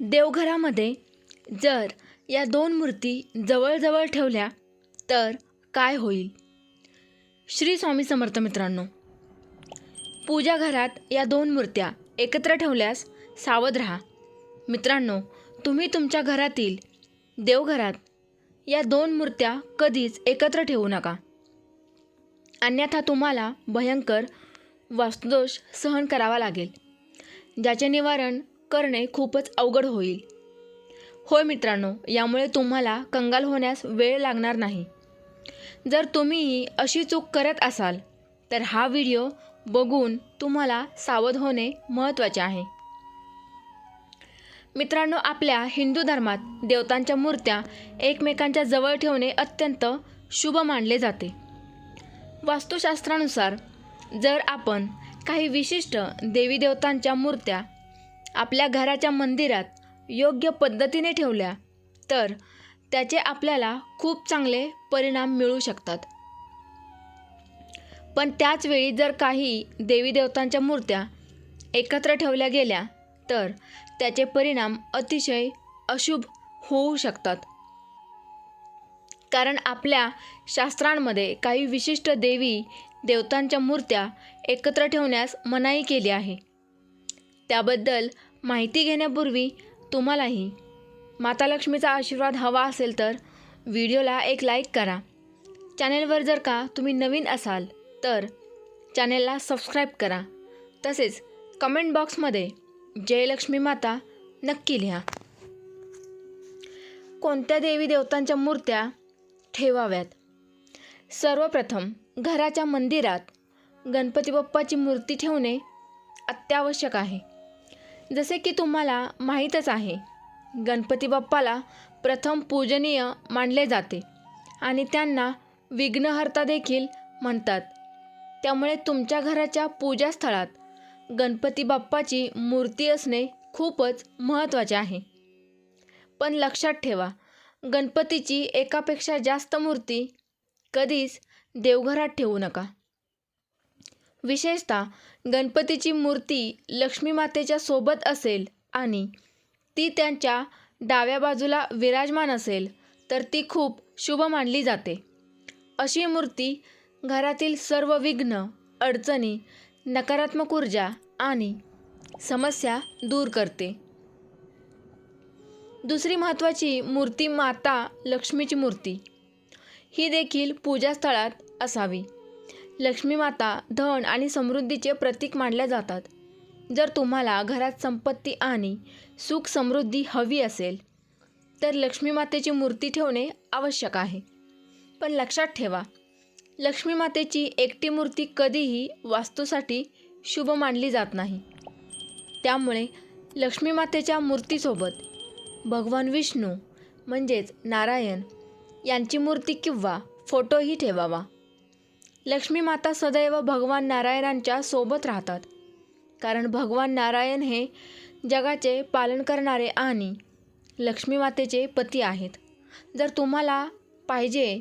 देवघरामध्ये जर या दोन मूर्ती जवळजवळ ठेवल्या तर काय होईल? श्री स्वामी समर्थ मित्रांनो पूजा घरात या दोन मूर्त्या एकत्र ठेवल्यास सावध राहा. मित्रांनो तुम्ही तुमच्या घरातील देवघरात या दोन मूर्त्या कधीच एकत्र ठेवू नका. अन्यथा तुम्हाला भयंकर वास्तुदोष सहन करावा लागेल ज्याचे निवारण करणे खूपच अवघड होईल. होय मित्रांनो यामुळे तुम्हाला कंगाल होण्यास वेळ लागणार नाही. जर तुम्हीही अशी चूक करत असाल तर हा व्हिडिओ बघून तुम्हाला सावध होणे महत्त्वाचे आहे. मित्रांनो आपल्या हिंदू धर्मात देवतांच्या मूर्त्या एकमेकांच्या जवळ ठेवणे अत्यंत शुभ मानले जाते. वास्तुशास्त्रानुसार जर आपण काही विशिष्ट देवी देवतांच्या मूर्त्या आपल्या घराच्या मंदिरात योग्य पद्धतीने ठेवल्या तर त्याचे आपल्याला खूप चांगले परिणाम मिळू शकतात. पण त्याच वेळी जर काही देवी देवतांच्या मूर्त्या एकत्र ठेवल्या गेल्या तर त्याचे परिणाम अतिशय अशुभ होऊ शकतात. कारण आपल्या शास्त्रांमध्ये काही विशिष्ट देवी देवतांच्या मूर्त्या एकत्र ठेवण्यास मनाई केली आहे. त्याबद्दल माहिती घेण्यापूर्वी तुम्हालाही माता लक्ष्मीचा आशीर्वाद हवा असेल तर व्हिडिओला एक लाईक करा. चॅनेलवर जर का तुम्ही नवीन असाल तर चॅनेलला सबस्क्राईब करा. तसेच कमेंट बॉक्समध्ये जयलक्ष्मी माता नक्की लिहा. कोणत्या देवी देवतांच्या मूर्त्या ठेवाव्यात? सर्वप्रथम घराच्या मंदिरात गणपती बाप्पाची मूर्ती ठेवणे अत्यावश्यक आहे. जसे की तुम्हाला माहीतच आहे गणपती बाप्पाला प्रथम पूजनीय मानले जाते आणि त्यांना विघ्नहर्ता देखील म्हणतात. त्यामुळे तुमच्या घराच्या पूजास्थळात गणपती बाप्पाची मूर्ती असणे खूपच महत्त्वाचे आहे. पण लक्षात ठेवा गणपतीची एकापेक्षा जास्त मूर्ती कधीच देवघरात ठेवू नका. विशेषतः गणपतीची मूर्ती लक्ष्मी मातेच्या सोबत असेल आणि ती त्यांच्या डाव्या बाजूला विराजमान असेल तर ती खूप शुभ मानली जाते. अशी मूर्ती घरातील सर्व विघ्न अडचणी नकारात्मक ऊर्जा आणि समस्या दूर करते. दुसरी महत्त्वाची मूर्ती माता लक्ष्मीची मूर्ती. ही देखील पूजास्थळात असावी. लक्ष्मी माता धन आणि समृद्धीचे प्रतीक मानल्या जातात. जर तुम्हाला घरात संपत्ती आणि सुख समृद्धी हवी असेल तर लक्ष्मी मातेची मूर्ती ठेवणे आवश्यक आहे. पण लक्षात ठेवा लक्ष्मी मातेची एकटी मूर्ती कधीही वास्तूसाठी शुभ मानली जात नाही. त्यामुळे लक्ष्मी मातेच्या मूर्तीसोबत भगवान विष्णू म्हणजेच नारायण यांची मूर्ती किंवा फोटोही ठेवावा. लक्ष्मी माता सदैव भगवान नारायणांच्या सोबत राहतात. कारण भगवान नारायण हे जगाचे पालन करणारे आणि लक्ष्मी मातेचे पती आहेत. जर तुम्हाला पाहिजे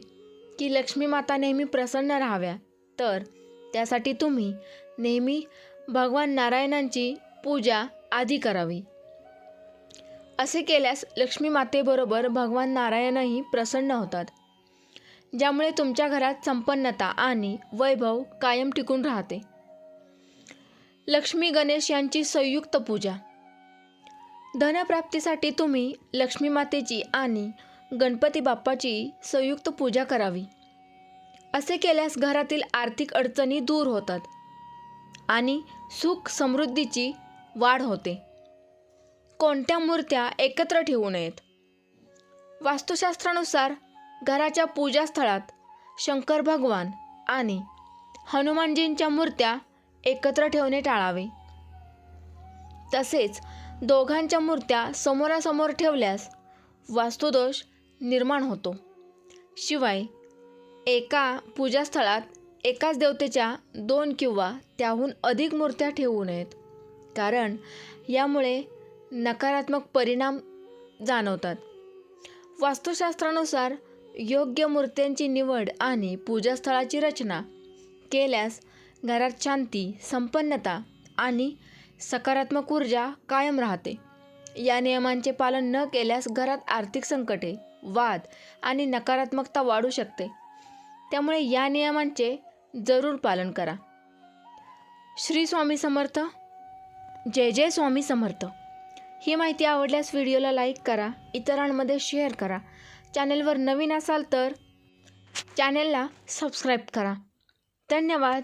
की लक्ष्मी माता नेहमी प्रसन्न राहाव्या तर त्यासाठी तुम्ही नेहमी भगवान नारायणांची पूजा आधी करावी. असे केल्यास लक्ष्मी मातेबरोबर भगवान नारायणही प्रसन्न होतात. ज्यामुळे तुमच्या घरात संपन्नता आणि वैभव कायम टिकून राहते. लक्ष्मी गणेश यांची संयुक्त पूजा. धनप्राप्तीसाठी तुम्ही लक्ष्मी मातेची आणि गणपती बाप्पाची संयुक्त पूजा करावी. असे केल्यास घरातील आर्थिक अडचणी दूर होतात आणि सुख समृद्धीची वाढ होते. कोणत्या मूर्त्या एकत्र ठेवू नयेत? वास्तुशास्त्रानुसार घराच्या पूजास्थळात शंकर भगवान आणि हनुमानजींच्या मूर्त्या एकत्र ठेवणे टाळावे. तसेच दोघांच्या मूर्त्या समोरासमोर ठेवल्यास वास्तुदोष निर्माण होतो. शिवाय एका पूजास्थळात एकाच देवतेच्या दोन किंवा त्याहून अधिक मूर्त्या ठेवू नयेत कारण यामुळे नकारात्मक परिणाम जाणवतात. वास्तुशास्त्रानुसार योग्य मूर्त्यांची निवड आणि पूजास्थळाची रचना केल्यास घरात शांती संपन्नता आणि सकारात्मक ऊर्जा कायम राहते. या नियमांचे पालन न केल्यास घरात आर्थिक संकटे वाद आणि नकारात्मकता वाढू शकते. त्यामुळे या नियमांचे जरूर पालन करा. श्री स्वामी समर्थ. जय जय स्वामी समर्थ. ही माहिती आवडल्यास व्हिडिओला लाईक करा इतरांमध्ये शेअर करा चॅनलवर नवीन असाल तर चॅनलला सबस्क्राईब करा. धन्यवाद.